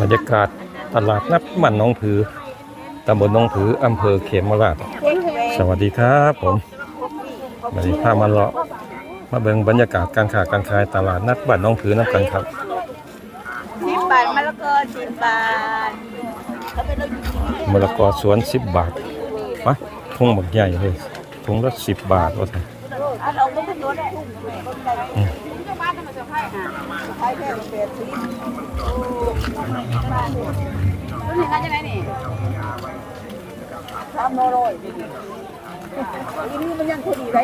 บรรยากาศตลาดนัดบ้านหน้องผือตำบลหน้องผืออำเภอเขมราชสวัสดีครับผมวันนี้พามาเลาะมาเบิ่งบรรยากาศการค้าการขายตลาดนัดบ้านหน้องผือน้ำกันครับสิบบาทมะละกอสิบบาทมะละกอสวน10บาทปะทุ่งบักใหญ่เลยทุ่งละ10บาทว่าซั่นเอาเราก็เป็นรถได้อืมใช้แค่เศษสิรุ่นนี้กันยังไงนี่สามร้อยนี่นี่มันยังพอดีได้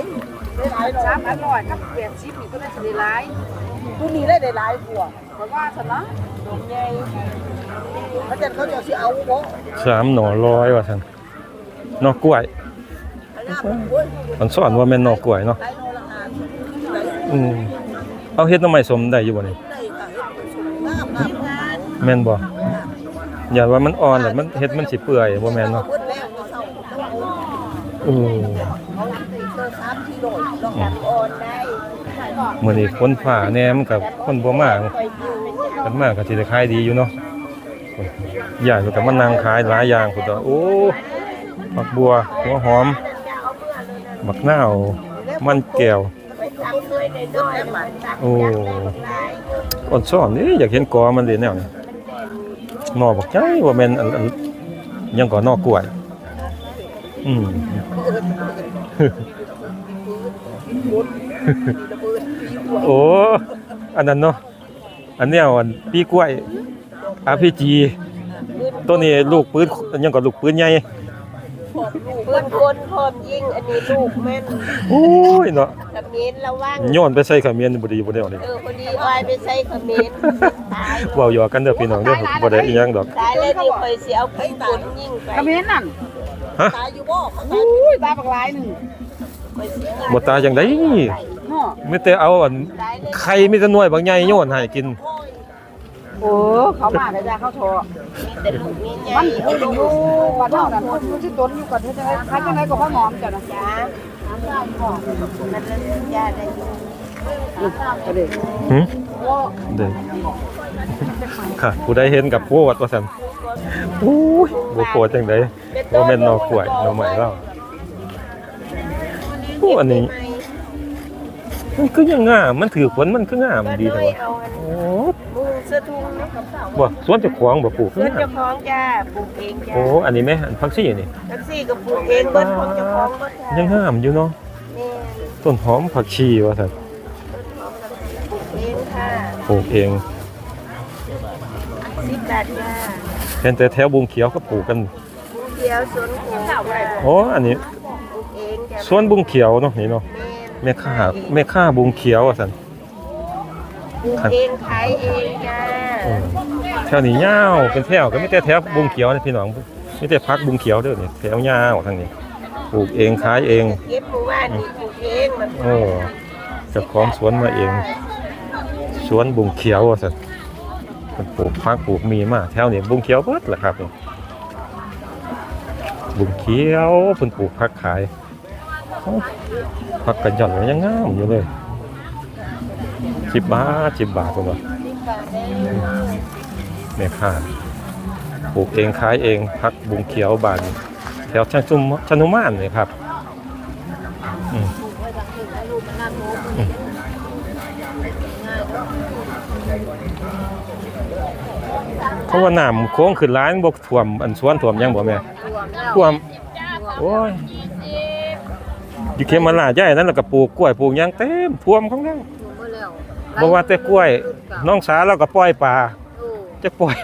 ได้หลายสามอร่อยกับแปดสิบนี่ก็ได้สิได้หลายรุ่นนี้ได้ได้หลายกว่าเพราะว่าฉันนะดมใหญ่เขาจะเขาจะสิเอาบ่สามหน่อร้อยว่าซั่นนอกกล้วยอันนั้นโอ้ยมันสอนว่าแม่นนอกกล้วยเนาะ อืมเอาเฮ็ดหน้ำไม้สมได้อยู่บ่นี่ได้ค่ะเฮ็ดเป็นสูงงามงามแม่นบ่อย่าว่ามันอ่อนแล้วมันเฮ็ดมันสิเปื่อยบ่แม่นเนาะเพิ่นแล้วเมื่อเช้าต้องเอาอือเอาตีเตอร์สามกิโลลองโอนได้มื้อนี้ฝนฟ้าแหน่มันก็คนบ่มากันมาก็สิได้ขายดีอยู่เนาะยายก็มานั่งขายหลายอย่างพุ่นตัวโอ้บักบัวหัวหอมบักนาวมันแก้ว ไปทำด้วยในน้อยมันโอ้อ่อนซ่อนนี่อยากเห็นกอมันเลยแนวนี้หนอบักใจว่าแม่นอันอันยังก่อนอกกล้วย อืม โอ้ อันนั้นเนาะ อันเนี้ยอันปีกล้วย RPG ตัวนี้ลูกปืนยังก่อนลูกปืนใหญ่ เพื่อนคนพร้อมยิงอันนี้ลูกแม่นโอ้ยเนาะขมิ้นระวังโย้อนไปใส่ขมิ้นบ่ดีบ่ได้เอานี่เออพอดีออยไปใส่ขมิ้นตายเว้าหยอกกันเด้อพี่น้องเด้อบ่ได้อีหยังดอกตายเลยนี่คอยเสียเอาไปตุนยิงไปกระเม็นนั่นฮะตายอยู่บ่เขาตายอุ้ยตาบักหลายหนึ่งคอยเสียบ่ตายจังได๋เนาะมีแต่เอาอันไข่มีแต่หน่วยบางใหญ่โยนให้กิน โอ้ เขามาแล้วจ้าเขาโทรแต่ลูกนี่ใหญ่มันอยู่อยู่บ้านเฮานั่นคนอยู่ที่ต้นอยู่ก่อนเฮ็ดจังได๋คันจังไดก็พ่อหมอมจ้ะนะจ้าน้ายขอมันเล่นยาได้อยู่ก็เด้ค่ะผู้ใดเห็นกับโพดว่าซั่นอู้ยบ่โพดจังได๋บ่แม่นนอกล้วยนอไม้เราโอ้อันนี้มันคือยังงาม มันถือผลมันคืองามดีเลแต่ยว่าโอ้เสื้อทุ่งนะกับเสาบ่สวนเจ้าของบ่ปลูกเพื่อนงาเจ้ามของจ้าปลูกเองจ้าโอ้อันนี้แม่อันผักชีนี่แท็กซี่ก็ปลูกเองเบิ้ลของเจ้าของเบิ้ลจ้ายังงามอยู่เนาะแม่ต้นหอมผักชีว่าซั่นปลูกเองค่ะปลูกเองสิบบาทจ้าเห็นแต่แถวบุงเขียวก็ปลูกกันปลูกเดียวสวนโขงจ้าโอ้อันนี้ปลูกเองจ้าสวนบุงเขียวเนาะนี่เนาะแม่แม่ค้าแม่ค้าบุงเขียวว่าซั่น ปลูกเองขายเองจ้าอืมแถวนี้ยาวเป็นแถวก็มีแต่แถวบุงเขียวนะพี่น้องมีแต่พักบุงเขียวเด้อนี่แถวยาวทางนี้ปลูกเองขายเองเก็บหมู่บ้านนี่ปลูกเองมันโอ้เจ้าของสวนมาเอง สวนบุงเขียวว่าซั่นเพิ่นปลูกพักปลูกมีมาแถวนี้บุงเขียวเบิดแหละครับนี่บุงเขียวเพิ่นปลูกพักขายเอ้าพักกันหย่อนก็ยังงามอยู่เลย 10บาท10บาทสิบบาทได้แม่ค้าปลูกเองขายเองพักบุงเขียวบานแถวชันซุมชนุมานเลยครับเพราะว่าน้ำโค้งขึ้นร้านบกท่วมอันสวนท่วมยังบ่แม่ท่วมโอ้ยอยู่เขมราใหญ่นั่นแล้วก็ปลูกกล้วยปลูกยังเต็มท่วมของเรา บ่ว่าแต่กล้วย น้องสาเราก็ปล่อยปลาจะปล่อย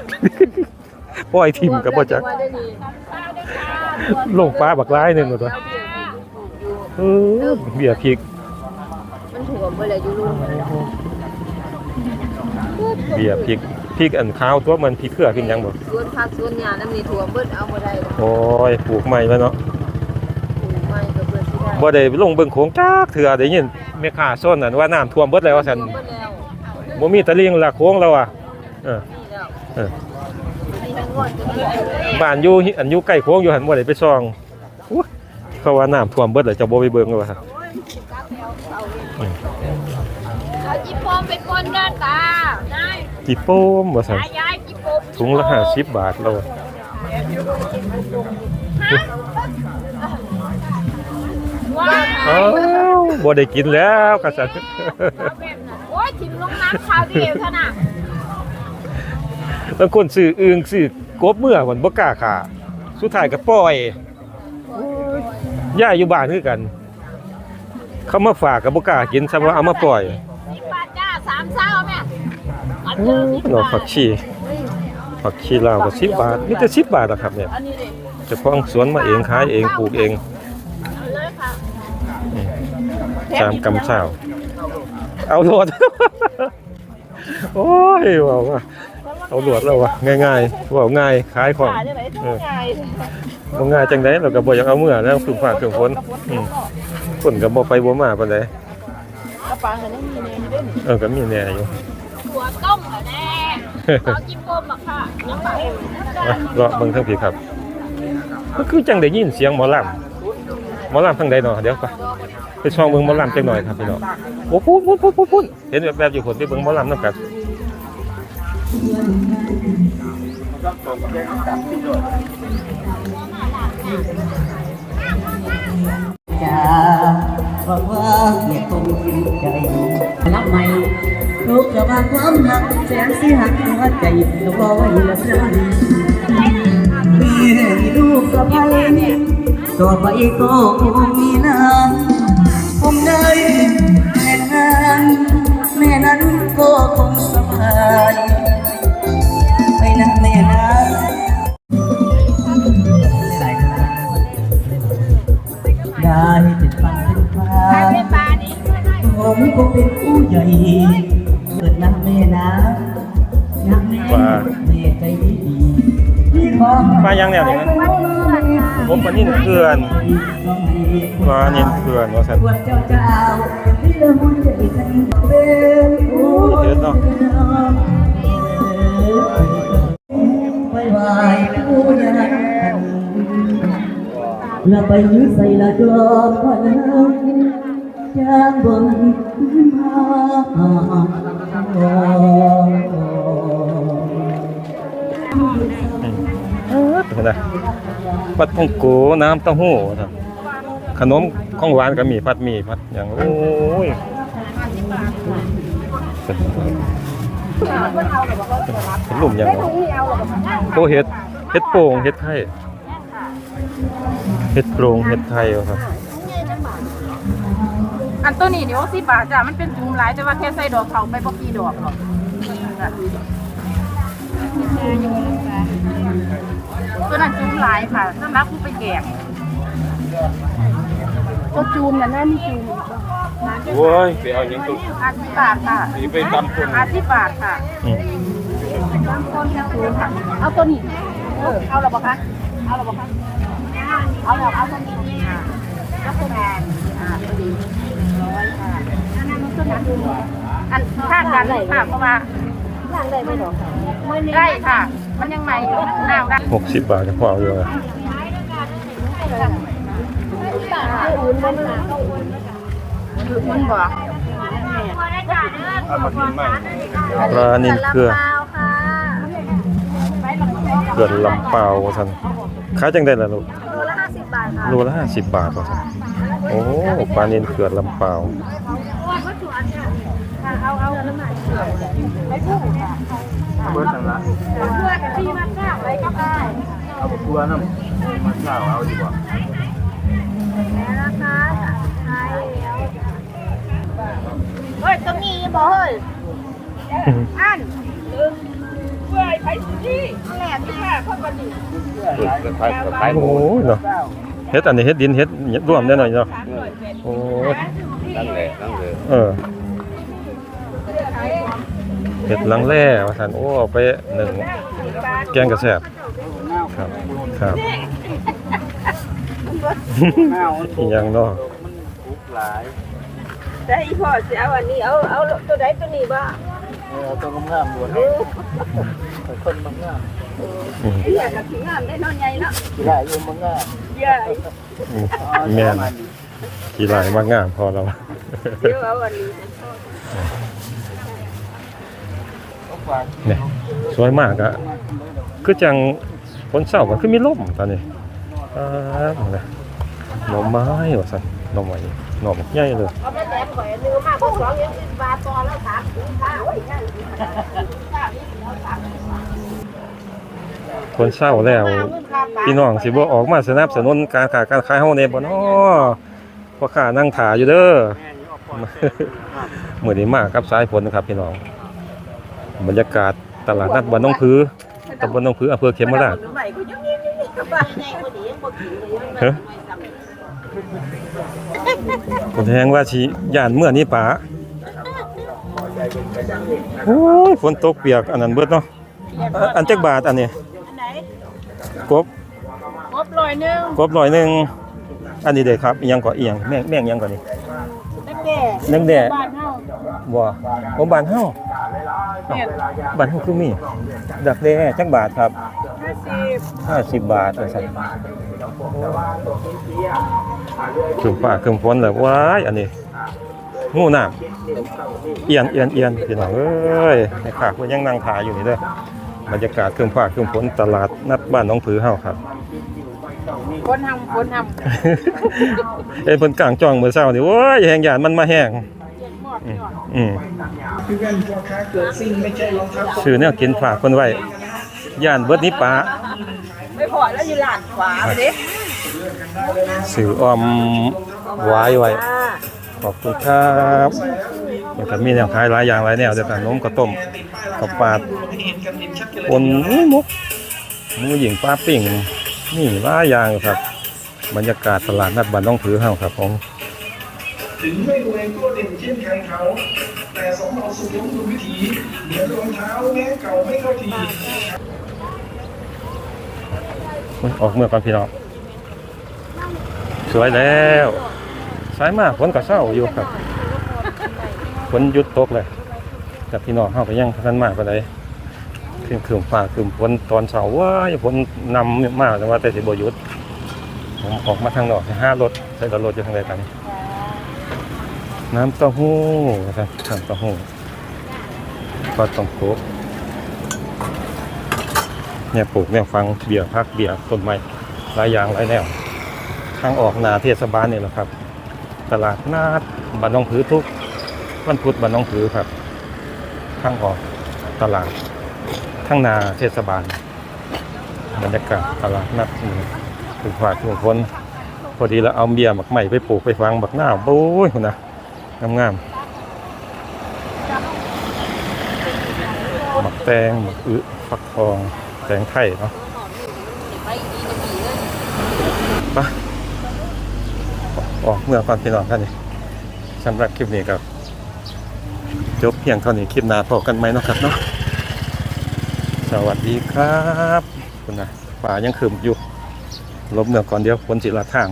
ปล่อยทิมกับบ่จักลงปลาบักร้ายหนึงตัวเออเบียร์พริกมันถ่วมไปเลยอยู่ลุงเบียร์พริกพริกอันขาวตัวมันพริกเขือพริกหยังบ่สวนผักสวนหญ้าน้ำนี่ถ่วมเบิดเอาบ่ได้โอ้ยปลูกใหม่แล้วเนาะปลูกไม้ก็เบิดสิได้บ่ได้ลงเบิ่งโขงจักเถื่อได้ยิน แม่ค้าซ่อนนั่นว่าน้ำท่วมเบิดแล้วว่าซั่นเบิดแล้วบ่มีตะลิงละโค้งแล้วอะเออนี่แล้วเออนี่ทั้งงวดก็มีบ้านอยู่อันอยู่ใกล้โค้งอยู่หั่นบ่ได้ไปส่องอุ๊ยเขาว่าน้ำท่วมเบิดแล้วจะบ่ไปเบิ่งเลยว่าซั่นเอาจิปโปมเป็นคนหน้าตาได้จิโป้มว่าซั่นยายยายจิปโปถุงละ50บาทโลอ้าวบ่ได้กินแล้วกษัตริย์โอ้ยทิมลงน้ำคราวเดียวเท่าน่ะบางคนซื้ออึงซื้อกบเมื่อวันบ่กล้าขาสุดท้ายก็ปล่อยย่าอยู่บ้านคือกัน เขามาฝากก็บ่กล้ากินซะว่าเอามาปล่อยสิบบาทจ้าสามเศร้าแม่อันโอ้เดิมสิบหน่อบาผัทกชีผักชีลาวก็10บาทมีแต่10บาทอะครับเนี่ยอันนี้ดิเจ้าของสวนมาเองขายเองปลูกเองเอาเลยค่ะ ตามกำเช้าเอาโหลดโอ้ยว่าว่าเอาโหลดแล้ววะง่ายๆเว่าง่ายขายของขายได้ไหนเออง่ายบ่ง่ายจังได๋เราก็บ่อยากเอาเมื่อแล้วฝึกฝากฝึกฝนอืมฝนก็บ่ไปบ่มาปานใดกระปังกันยังมีเนยด้วยนี่เออก็มีแน่อยู่ถั่วต้มเหรอแน่ขอกินกลมอะค่ะน้ำปลาอะรอเบิ่งทางพี่ครับก็คือจังได้ยินเสียงหมอลำ หมอลำทางใดเนาะเดี๋ยวไปไปช่องเบิ่งหมอลำจังหน่อยครับพี่น้องโอ้พูดพูดพูดพูดพูดเห็นแบบๆอยู่คนไปเบิ่งหมอลำนำกันจะบอกว่าอย่าคงสิ้นใจรับใหม่ทุกจะบางความหักแสนสิหักหัวใจต้องรอไว้ละเท่านี้มีลูกสะใภ้ ต่อไปก็คงมีน้ำผมได้ ปลานิ่นเกลือนปลานิ่นเกลือนว่าซั่นปวดเจ้าเจ้าที่เริ่มมุ่งใจฉันเห็นเนาไปไหวผู้ใหญ่แล้วไปยื้อใส่ละจอมพลังจางบนมาเนไงปัดพงโกน้ำเต้าหู้ครับขนมของหวานก็มีผัดหมี่ผัดอย่างโอ้ยเป็นเป็นลุ่มอย่างวะโตเห็ดเห็ดโป่งเห็ดไข่เห็ดโปร่งเห็ดไข่วะครับอันตัวนี้เดี๋ยวสิบบาทจ้ะมันเป็นจุ่มหลายแต่ว่าแค่ใส่ดอกเขาไปบ่กี่ดอกหรอก จ้ะตัวนั้นจุ่มหลายค่ะสำหรับผู้ไปแกงตัวจูมน่ะน่ามีจูมโอ้ยไปเอาอย่างตุอาสิบบาทค่ะนี่ไปตำคนอาสิบบาทค่ะอืมบางคนจะจูมค่ะเอาตัวนี้เออเอาหรอปะคะเอาหรอปะคะเอาหรอเอาตัวนี้ค่ะแล้วตัวแมนอ่าตัวนี้ร้อยค่ะอันข้างกันค่ะเพราะว่าได้ค่ะ มันยังใหม่อยู่น้ำได้หกสิบบาทจะพอเอาอยู่อะมันบอกปลานินเกลือเกลือลำเปล่าว่าซั่นขายจังได้ล่ะลูกโลละห้าสิบบาทว่าซั่นโอ้ปลานินเกลือลำเปล่าเอาเอาไม่พุ่งค่ะ เบิดนั่นละเพื่อกับที่มันข้าวอะไรก็ได้เอาบักตัวน้ำมันข้าวเอาดีกว่าเฮ้ยต้องมีบ่เฮ้ยอันหนึ่งเว้ยไปสิแหลมที่แม่เข้ากันดิขายขายโอ้ยเนาะเฮ็ดอันนี้เฮ็ดดินเฮ็ดร่วมได้หน่อยเนาะโอ้ยนั่นแหละนั่นเลยเออ เฮ็ดหลังแร่ว่าซั่นโอ้เอาไปหนึ่งแกงกระแซ่บครับครับข้าวมันอีหยังเนาะปุกหลายแต่อีพ่อสิเอาอันนี้เอาเอาตัวใดตัวนี้บ้าเอาตัวงามๆบวชให้คนบางงามอืมอยากกับถึงงามได้นอนใหญ่เนาะที่ได้อยู่บางงามใหญ่อืมแม่นกี่หลายมากงามพอแล้วเดี๋ยวเอาอันนี้ต้องฝาก เนี่ยสวยมากอะคือจังคนเศร้าก็คือมีลมตอนนี้อ่านะหน่อไม้ว่าซั่นหน่อไม้หน่อไม้ใหญ่เลยเอาไปแหลมข่อยนึงมากกว่าสองยังสิบบาทต่อแล้วสามถึงห้าโอ้ยง่ายข้าวนี่เอาสามคนเศร้าแล้วพี่น้องสิบ่ออกมาสนับสนุนการค้าการขายเฮาแน่บ่น้อพ่อค้านั่งถ่าอยู่เด้อมื้อนี้มากับสายฝนนะครับพี่น้อง บรรยากาศตลาดนัดบ้านหนองผือตำบลหนองผืออำเภอเขมราชใหม่ก็ยังยังยังยังบ้านใหญ่กว่านี้ยังบ่กินเลยเฮ้ยคนแทงว่าสิย่านเมื่อนี้ป๋าโอ้ยฝนตกเปียกอันนั้นเบิดเนาะอะอันจักบาทอันนี้อันไหนกบงบร้อยหนึงกบร้อยหนึงอันนี้เด้ครับอีหยังก็อีหยังแม่งแม่งหยังก่อนนี่นักแก่นังแด่บ้านเฮาบ่บ่บ้านเฮาเอ้าบ้านเฮาคือมีดักแด้จักบาทครับ50 50บาทว่าซั่นครึมฟ้าครึมฝนแล้วว้ายอันนี้งูน้ำเอียนเอียนเอียนพี่น้องเอ้ยแม่ค้าเพิ่นยังนั่งถ่ายอยู่นี่เด้อบรรยากาศครึมฟ้าครึมฝนตลาดนัดบ้านหนองผือเฮาครับคนทำคนทำเอ้ยเพิ่นกลางจ้องมื้อเช้านี่โอ้ยแหงยานมันมาแห้งเจ็ดหมด อืมยอดอืมคือแว่นพ่อค้าเกิดสิ่งไม่ใช่รองเท้าซื้อแนวกินฝากเพิ่นไว้ย่านเบิดนี้ปลาไม่พอแล้วอยู่หลานขวาเด้ซื้อออมไว้ไว้ ขอบคุณครับมันก็มีแนวขายหลายอย่างหลายแนวเดี๋ยวกันนมก็ต้มข้าวปาดปนมุกหมูหญิงปลาปิ่งนี่หลายอย่างครับ บรรยากาศตลาดนัดบ้านน้องผือเฮาครับผม ถึงไม่รวยก็เด่นเช่นใครเขา แต่สองเราสุขล้มทุวิถีเหมือนรองเท้าแม้เก่าไม่เข้าทีออกเมื่อก่อนพี่น้องสวยแล้วสายมากฝนก็เศร้าอยู่ครับฝนหยุดตกเลยแต่พี่น้องเข้าไปยังทันมากไปเลยขึ้นคืมฟ้าคืมฝนตอนเช้าว้ายฝนนำมากแต่ว่าแต่สิบยุดผมออกมาทางนอกห้ารถใช้รถอยู่ทางใดกัน น้ำเต้าหู้นะครับน้ำเต้าหู้ก็ต้องโคกเนี่ยปลูกเนี่ยฟังเบียร์พักเบียร์ต้นไม้หลายอย่างหลายแนวทางออกนาเทศบาลนี่แหละครับ ตลาดนัดบ้านหนองผือทุกวันพุธบ้านหนองผือครับทางออกตลาดทางนาเทศบาล บรรยากาศตลาดนัดถึงฝากถึงคนพอดีเราเอาเบียร์หมักใหม่ไปปลูกไปฟังบักหน้าโอ้ยนะ งามงามๆหมักแตงหมักอึฟักทอง แตงไทยเนาะไปออกเมื่อก่อนพี่น้องท่านนี่สำหรับคลิปนี้ครับ จบเพียงเท่านี้คลิปหน้าพบกันไหมเนาะครับเนาะสวัสดีครับ คุณนะป่ายังคืมอยู่ลบเมื่อก่อนเดียวฝนสิละทาง